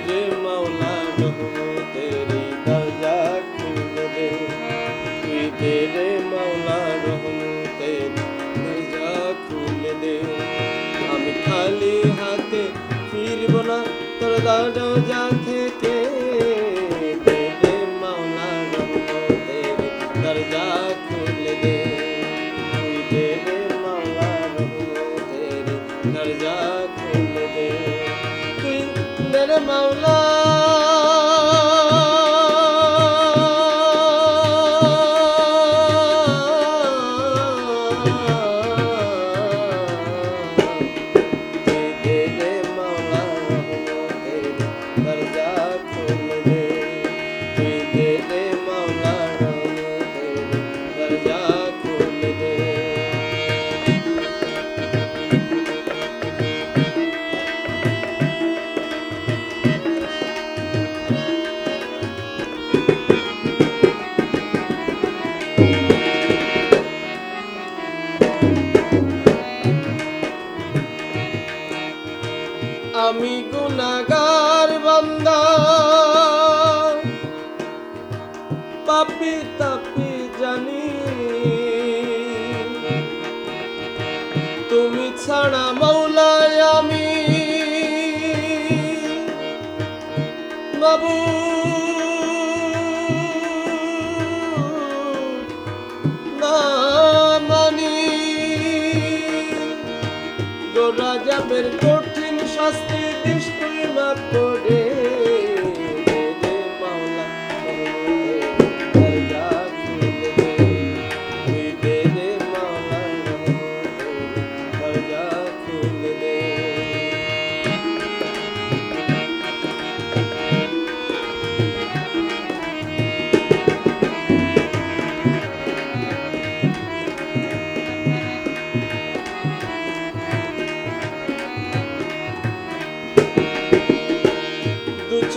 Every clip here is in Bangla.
तेरे मौला रहमो तेरे दर्जा খুলে দে আমি খালি হাতে ফিরব না, তোর দাদা যা থেকে রে মাওলা। Oh আমি গুণাগার বান্দা। পাপি তাপি জানি। তুমি ছাড়া মৌলায় আমি। বাবু। না মানি। গোরা যাবের কোট শাস্তি দৃষ্টি মাপ করে।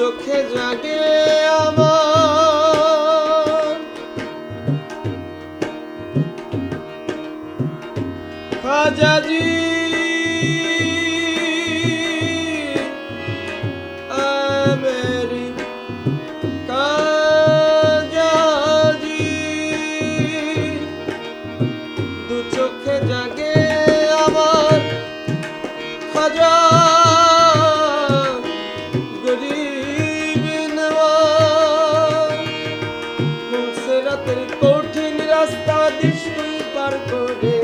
চোখে জাগে আমার। খাজাজি রাস্তা দিশি পার করে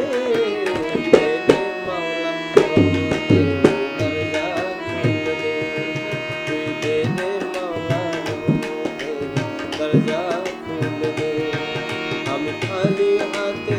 আমি খালি হাতে